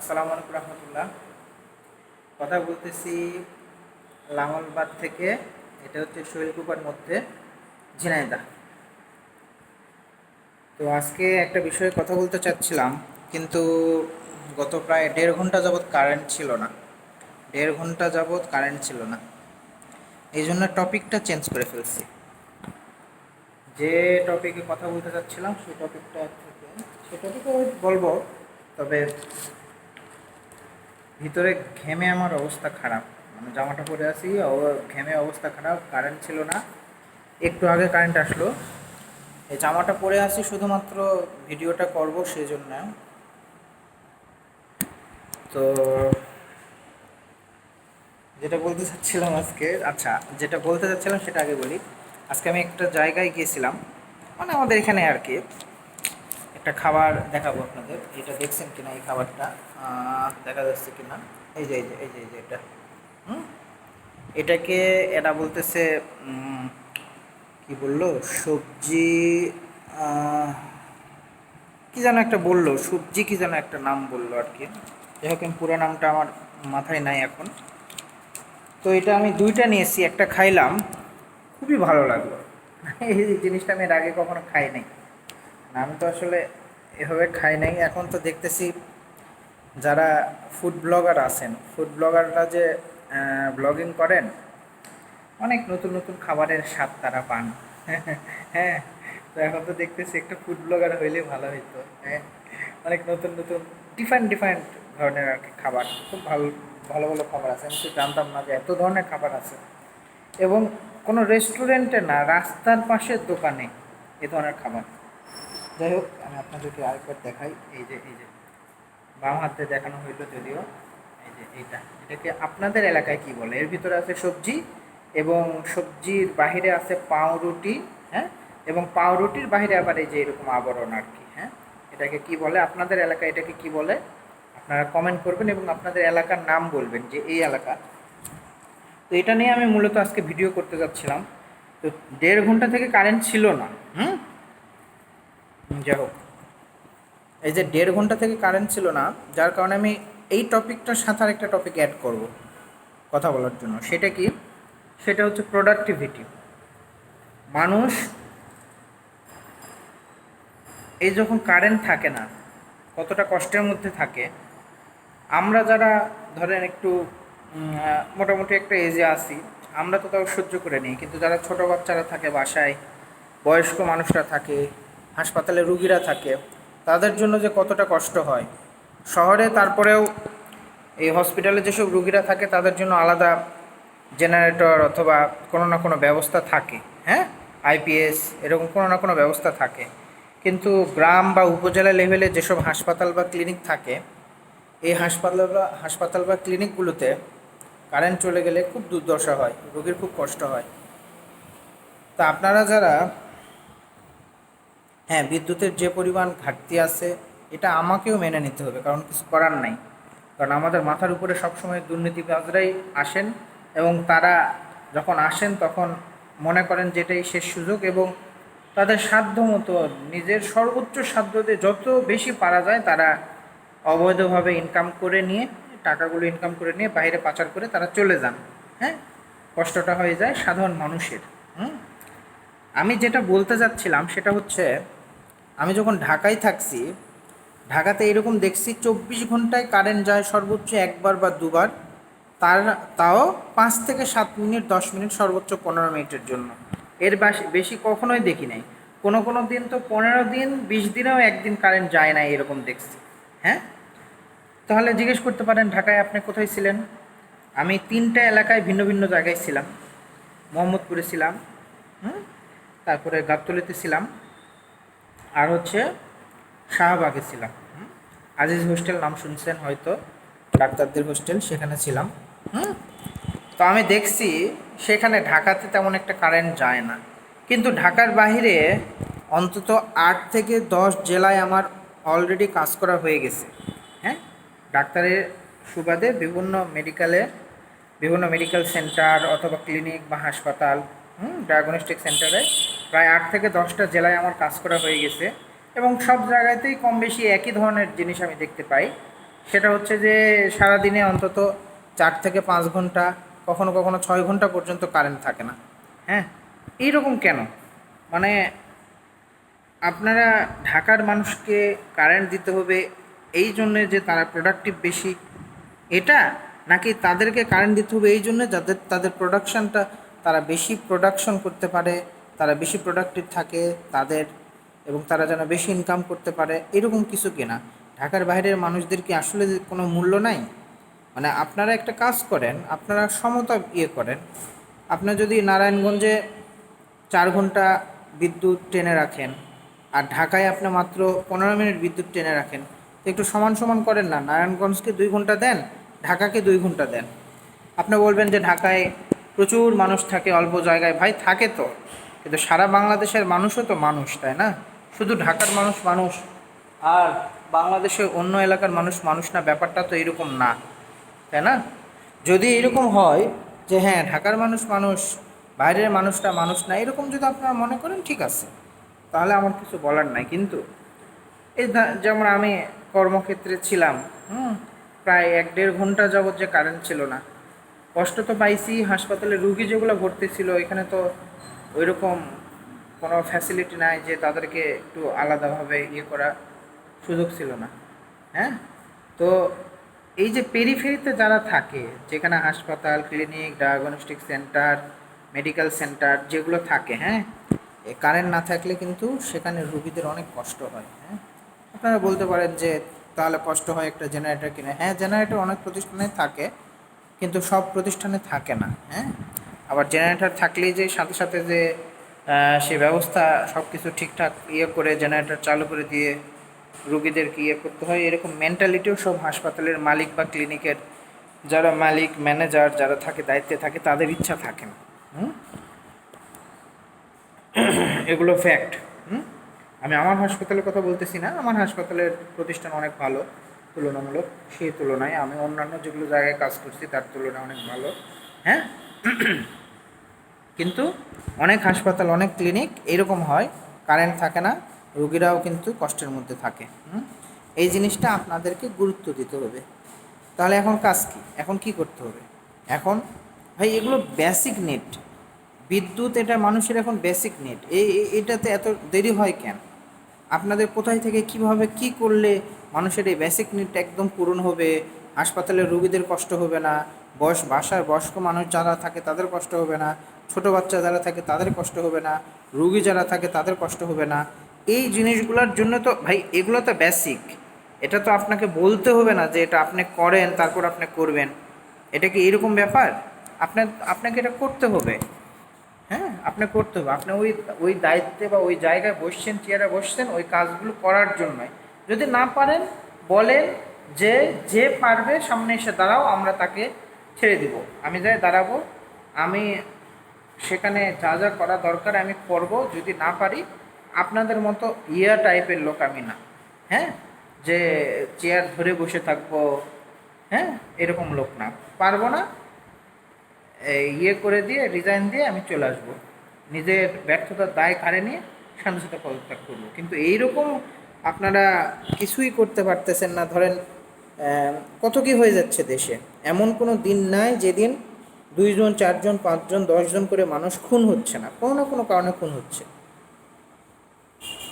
আসসালামু আলাইকুম রহমতুল্লাহ। কথা বলতেছি লাঙলবাদ থেকে, এটা হচ্ছে শৈলকুপার মধ্যে ঝিনাইদা তো আজকে একটা বিষয়ে কথা বলতে চাচ্ছিলাম, কিন্তু গত প্রায় দেড় ঘণ্টা যাবৎ কারেন্ট ছিল না। দেড় ঘণ্টা যাবৎ কারেন্ট ছিল না। এই জন্য টপিকটা চেঞ্জ করে ফেলছি। যে টপিকে কথা বলতে চাচ্ছিলাম সেই টপিকটা থেকে সে বলব, তবে ভিতরে ঘেমে আমার অবস্থা খারাপ। মানে জামাটা পরে অব- ঘেমে অবস্থা খারাপ কারেন্ট ছিল না। একটু আগে কারেন্ট আসলো। এই জামাটা পরে আছি, শুধুমাত্র ভিডিওটা করব সেই জন্য তো যেটা বলতে চাচ্ছিলাম আজকে আচ্ছা যেটা বলতে চাচ্ছিলাম সেটা আগে বলি। আজকে আমি একটা জায়গায় গিয়েছিলাম। মানে আমাদের এখানে আর কি। একটা খাবার দেখাবো আপনাদের। এটা দেখছেন কিনা এই খাবারটা? দেখা যাচ্ছে কিনা? এই যে এই যে এই যে এই যে এটা। হুম? এটাকে এরা বলতেছে কি বলল? সবজি কি যেন একটা বলল? সবজি কি যেন একটা নাম বলল আর কি। যাই হোক পুরো নামটা আমার মাথায় নাই এখন। তো এটা আমি দুইটা নিয়েছি, একটা খাইলাম। খুবই ভালো লাগল। এই জিনিসটা আমি এর আগে কখনো খাই নাই। আমি তো আসলে এভাবে খাই নাই। এখন তো দেখতেছি যারা ফুড ব্লগার আছেন ফুড ব্লগাররা যে ব্লগিং করেন, অনেক নতুন নতুন খাবারের স্বাদ তারা পান। হ্যাঁ তো এখন তো দেখতেছি একটা ফুড ব্লগার হইলে ভালো হইতো। হ্যাঁ অনেক নতুন নতুন ডিফারেন্ট ডিফারেন্ট ধরনের আর কি খাবার, খুব ভালো ভালো ভালো খাবার আছে। আমি তো জানতাম না যে এত ধরনের খাবার আছে। এবং কোনো রেস্টুরেন্টে না, রাস্তার পাশের দোকানে এ ধরনের খাবার। যাই হোক, আমি আপনাদেরকে আরেকবার দেখাই। এই যে এই যে, বাম হাতে দেখানো হইল যদিও। এই যে, এইটা। এটাকে আপনাদের এলাকায় কি বলে? এর ভিতরে আছে সবজি এবং সবজির বাহিরে আছে পাউরুটি হ্যাঁ? এবং পাউরুটির বাহিরে আবার এই যে এরকম আবরণ আর কি হ্যাঁ? এটাকে কি বলে? আপনাদের এলাকায় এটাকে কি বলে? আপনারা কমেন্ট করবেন এবং আপনাদের এলাকার নাম বলবেন যে এই এলাকা। তো এটা নিয়ে আমি মূলত আজকে ভিডিও করতে যাচ্ছিলাম। তো দেড় ঘণ্টা থেকে কারেন্ট ছিল না, হুম? যাই হোক। এই যে দেড় ঘণ্টা থেকে কারেন্ট ছিল না, যার কারণে আমি এই টপিকটার সাথে আরেকটা টপিক অ্যাড করব কথা বলার জন্য। সেটা কি? সেটা হচ্ছে প্রোডাক্টিভিটি মানুষ এই যখন কারেন্ট থাকে না, কতটা কষ্টের মধ্যে থাকে, আমরা যারা ধরেন একটু মোটামুটি একটা এজে আসি আমরা তো তাও সহ্য করে নিই। কিন্তু যারা ছোট বাচ্চারা থাকে বাসায়, বয়স্ক মানুষরা থাকে হাসপাতালে রুগীরা থাকে, তাদের জন্য যে কতটা কষ্ট হয়। শহরে তারপরেও এই হসপিটালে যেসব রুগীরা থাকে, তাদের জন্য আলাদা জেনারেটর অথবা কোনো না কোনো ব্যবস্থা থাকে হ্যাঁ? আইপিএস, এরকম কোনো না কোনো ব্যবস্থা থাকে। কিন্তু গ্রাম বা উপজেলা লেভেলে যেসব হাসপাতাল বা ক্লিনিক থাকে, এই হাসপাতাল বা হাসপাতাল বা ক্লিনিকগুলোতে কারেন্ট চলে গেলে খুব দুর্দশা হয়, রোগীর খুব কষ্ট হয়। তা আপনারা যারা হ্যাঁ বিদ্যুতের যে পরিমাণ ঘাটতি আছে, এটা আমাকেও মেনে নিতে হবে, কারণ কিছু করার নাই। কারণ আমাদের মাথার উপরে সবসময় দুর্নীতিবাজরাই আসেন এবং তারা যখন আসেন তখন মনে করেন যেটাই শেষ সুযোগ এবং তাদের সাধ্য মতো, নিজের সর্বোচ্চ সাধ্য দিয়ে যত বেশি পারা যায় তারা অবৈধভাবে ইনকাম করে নিয়ে, টাকাগুলো ইনকাম করে নিয়ে বাইরে পাচার করে তারা চলে যান। হ্যাঁ কষ্টটা হয়ে যায় সাধারণ মানুষের। হুম? আমি যেটা বলতে যাচ্ছিলাম সেটা হচ্ছে আমি যখন ঢাকায় থাকছি, ঢাকাতে এরকম দেখছি চব্বিশ ঘন্টায় কারেন্ট যায় সর্বোচ্চ একবার বা দুবার। তার, তাও পাঁচ থেকে সাত মিনিট, দশ মিনিট সর্বোচ্চ পনেরো মিনিটের জন্য। এর বেশি কখনোই দেখি নাই। কোনো কোনো দিন তো পনেরো দিন, বিশ দিনেও একদিন কারেন্ট যায় না এরকম দেখছি। হ্যাঁ? তাহলে জিজ্ঞেস করতে পারেন, ঢাকায় আপনি কোথায় ছিলেন? আমি তিনটা এলাকায় ভিন্ন ভিন্ন জায়গায় ছিলাম। মোহাম্মদপুরে ছিলাম, হুম? তারপরে গাবতলিতে ছিলাম। আর হচ্ছে শাহবাগে ছিলাম? আজিজ হোস্টেল নাম শুনছেন হয়তো, ডাক্তারদের হোস্টেল, সেখানে ছিলাম, হুম? তো আমি দেখছি সেখানে ঢাকাতে তেমন একটা কারেন্ট যায় না। কিন্তু ঢাকার বাইরে অন্তত আট থেকে দশ জেলায় আমার অলরেডি কাজ করা হয়ে গেছে হ্যাঁ? ডাক্তারের সুবাদে বিভিন্ন মেডিকেলে বিভিন্ন মেডিকেল সেন্টার অথবা ক্লিনিক বা হাসপাতাল, হুম? ডায়াগনস্টিক সেন্টারে প্রায় আট থেকে দশটা জেলায় আমার কাজ করা হয়ে গেছে। এবং সব জায়গাতেই কম বেশি একই ধরনের জিনিস আমি দেখতে পাই। সেটা হচ্ছে যে, সারাদিনে অন্তত চার থেকে পাঁচ ঘণ্টা, কখনো কখনো ছয় ঘণ্টা পর্যন্ত কারেন্ট থাকে না। হ্যাঁ? এইরকম কেন? মানে আপনারা ঢাকার মানুষকে কারেন্ট দিতে হবে এই জন্যে যে তারা প্রোডাক্টিভ বেশি, এটা? নাকি তাদেরকে কারেন্ট দিতে হবে এই জন্য যাদের তাদের প্রোডাকশানটা তারা বেশি প্রোডাকশন করতে পারে? তারা বেশি প্রোডাক্টিভ থাকে তাদের এবং তারা যেন বেশি ইনকাম করতে পারে, এরকম কিছু কিনা? ঢাকার বাইরের মানুষদের কি আসলে কোনো মূল্য নাই? মানে আপনারা একটা কাজ করেন, আপনারা সমতা ইয়ে করেন। আপনার যদি নারায়ণগঞ্জে চার ঘণ্টা বিদ্যুৎ টেনে রাখেন আর ঢাকায় আপনি মাত্র পনেরো মিনিট বিদ্যুৎ টেনে রাখেন একটু সমান সমান করেন না। নারায়ণগঞ্জকে দুই ঘণ্টা দেন, ঢাকাকে দুই ঘণ্টা দেন। আপনি বলবেন যে ঢাকায় প্রচুর মানুষ থাকে, অল্প জায়গায়। ভাই, থাকে তো। কিন্তু সারা বাংলাদেশের মানুষও তো মানুষ, তাই না? শুধু ঢাকার মানুষ মানুষ আর বাংলাদেশের অন্য এলাকার মানুষ মানুষ না, ব্যাপারটা তো এরকম না, তাই না? যদি এরকম হয় যে হ্যাঁ ঢাকার মানুষ মানুষ, বাইরের মানুষটা মানুষ না, এরকম যদি আপনারা মনে করেন, ঠিক আছে। তাহলে আমার কিছু বলার নাই, কিন্তু এই যেমন আমি কর্মক্ষেত্রে ছিলাম, হুম, প্রায় এক দেড় ঘণ্টা যাবত যে কারেন্ট ছিল না, কষ্ট তো পাইছি, হাসপাতালে রুগী যেগুলো ভর্তি ছিল, এখানে তো ওইরকম কোনো ফ্যাসিলিটি নাই যে তাদেরকে একটু আলাদাভাবে ইয়ে করা সুযোগ ছিল না। হ্যাঁ? তো এই যে পেরিফেরিতে যারা থাকে, যেখানে হাসপাতাল clinic diagnostic centre medical centre যেগুলো থাকে হ্যাঁ? কারেন্ট না থাকলে কিন্তু সেখানে রুগীদের অনেক কষ্ট হয় হ্যাঁ? আপনারা বলতে পারেন যে তাহলে কষ্ট হয় একটা জেনারেটর কিনে। হ্যাঁ জেনারেটর অনেক প্রতিষ্ঠানে থাকে, কিন্তু সব প্রতিষ্ঠানে থাকে না হ্যাঁ? আবার জেনারেটর থাকলেই যে সাথে সাথে যে সে ব্যবস্থা সব কিছু ঠিকঠাক ইয়ে করে জেনারেটর চালু করে দিয়ে রুগীদেরকে ইয়ে করতে হয়, এরকম মেন্টালিটিও সব হাসপাতালের মালিক বা ক্লিনিকের যারা মালিক ম্যানেজার যারা থাকে, দায়িত্বে থাকে, তাদের ইচ্ছা থাকে না? এগুলো ফ্যাক্ট আমি আমার হাসপাতালের কথা বলতেছি না, আমার হাসপাতালের প্রতিষ্ঠান অনেক ভালো, তুলনামূলক সেই তুলনায় আমি অন্যান্য যেগুলো জায়গায় কাজ করছি, তার তুলনায় অনেক ভালো। হ্যাঁ? কিন্তু অনেক হাসপাতাল, অনেক ক্লিনিক এরকম হয়, কারেন্ট থাকে না, রুগীরাও কিন্তু কষ্টের মধ্যে থাকে? এই জিনিসটা আপনাদেরকে গুরুত্ব দিতে হবে। তাহলে এখন কাজ কী? এখন কি করতে হবে? এখন, ভাই, এগুলো বেসিক নেট বিদ্যুৎ, এটা মানুষের এখন বেসিক নেট এই এটাতে এত দেরি হয় কেন? আপনাদের কোথায় থেকে কীভাবে কি করলে মানুষের এই বেসিক নিডটা একদম পূরণ হবে? হাসপাতালে রুগীদের কষ্ট হবে না? বয়স বাসার বয়স্ক মানুষ যারা থাকে তাদের কষ্ট হবে না। ছোট বাচ্চা যারা থাকে তাদের কষ্ট হবে না। রুগী যারা থাকে তাদের কষ্ট হবে না। এই জিনিসগুলোর জন্য তো ভাই, এগুলো তো বেসিক এটা তো আপনাকে বলতে হবে না যে এটা আপনি করেন, তারপর আপনি করবেন। এটা কি এরকম ব্যাপার? আপনার আপনাকে এটা করতে হবে। হ্যাঁ আপনি করতে হবে। আপনি ওই ওই দায়িত্বে বা ওই জায়গায় বসছেন, চেয়ারে বসছেন, ওই কাজগুলো করার জন্যই। যদি না পারেন, বলেন যে যে পারবে সামনে এসে দাঁড়াও, আমরা তাকে ছেড়ে দিব। আমি যাই দাঁড়াবো, আমি সেখানে যা যা করা দরকার আমি করব, যদি না পারি, আপনাদের মতো ইয়া টাইপের লোক আমি না। হ্যাঁ? যে চেয়ার ধরে বসে থাকব হ্যাঁ? এরকম লোক না। পারব না ইয়ে করে দিয়ে রিজাইন দিয়ে আমি চলে আসব। নিজের ব্যর্থতার দায় ঘাড়ে নিয়ে সাথে সাথে পদত্যাগ করব। কিন্তু এইরকম আপনারা কিছুই করতে পারতেছেন না। ধরেন কত কি হয়ে যাচ্ছে দেশে? এমন কোনো দিন নাই যেদিন দুইজন, চারজন, পাঁচজন, দশজন করে মানুষ খুন হচ্ছে না। কোনো না কোনো কারণে খুন হচ্ছে।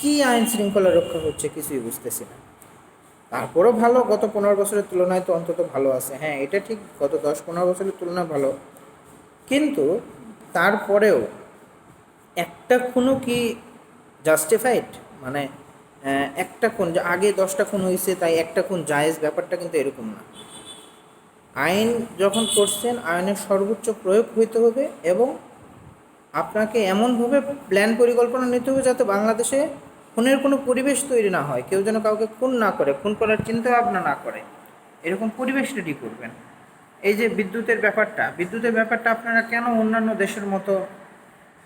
কি আইন শৃঙ্খলা রক্ষা হচ্ছে কিছুই বুঝতেছি না। তারপরেও ভালো, গত পনেরো বছরের তুলনায় তো অন্তত ভালো আছে। হ্যাঁ এটা ঠিক, গত দশ, পনেরো বছরের তুলনায় ভালো। কিন্তু তারপরেও একটা খুনও কি জাস্টিফাইড মানে একটা খুন আগে দশটা খুন হয়েছে তাই একটা খুন জায়েজ, ব্যাপারটা কিন্তু এরকম না। আইন যখন করছেন, আইনের সর্বোচ্চ প্রয়োগ হইতে হবে এবং আপনাকে এমনভাবে প্ল্যান পরিকল্পনা নিতে হবে যাতে বাংলাদেশে খুনের কোনো পরিবেশ তৈরি না হয়। কেউ যেন কাউকে খুন না করে, খুন করার চিন্তা ভাবনা না করে। এরকম পরিবেশ রেডি করবেন। এই যে বিদ্যুতের ব্যাপারটা বিদ্যুতের ব্যাপারটা আপনারা কেন অন্যান্য দেশের মতো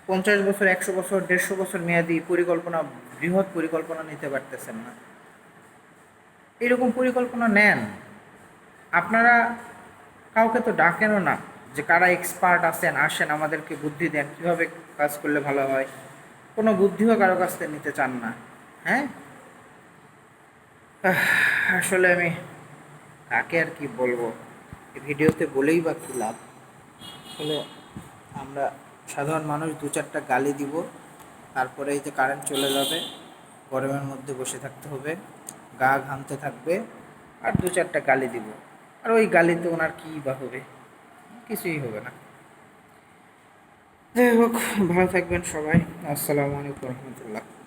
পঞ্চাশ বছর, একশো বছর, দেড়শো বছর মেয়াদি পরিকল্পনা, বৃহৎ পরিকল্পনা নিতে পারতেছেন না। এরকম পরিকল্পনা নেন। আপনারা কাউকে তো ডাকেনও না যে কারা এক্সপার্ট আছেন, আসেন, আমাদেরকে বুদ্ধি দেন, কীভাবে কাজ করলে ভালো হয়। কোনো বুদ্ধিও কারও কাছ থেকে নিতে চান না হ্যাঁ? আসলে আমি কাকে আর কি বলব? ভিডিওতে বলেই বা কী লাভ? আসলে আমরা সাধারণ মানুষ দু চারটা গালি দিব, তারপরে এই যে কারেন্ট চলে যাবে, গরমের মধ্যে বসে থাকতে হবে, গা ঘামতে থাকবে, আর দু চারটা গালি দিব। আর ওই গালিতে ওনার কী বা হবে? কিছুই হবে না। যাই হোক, ভালো থাকবেন সবাই। আসসালামু আলাইকুম রহমতুল্লাহ।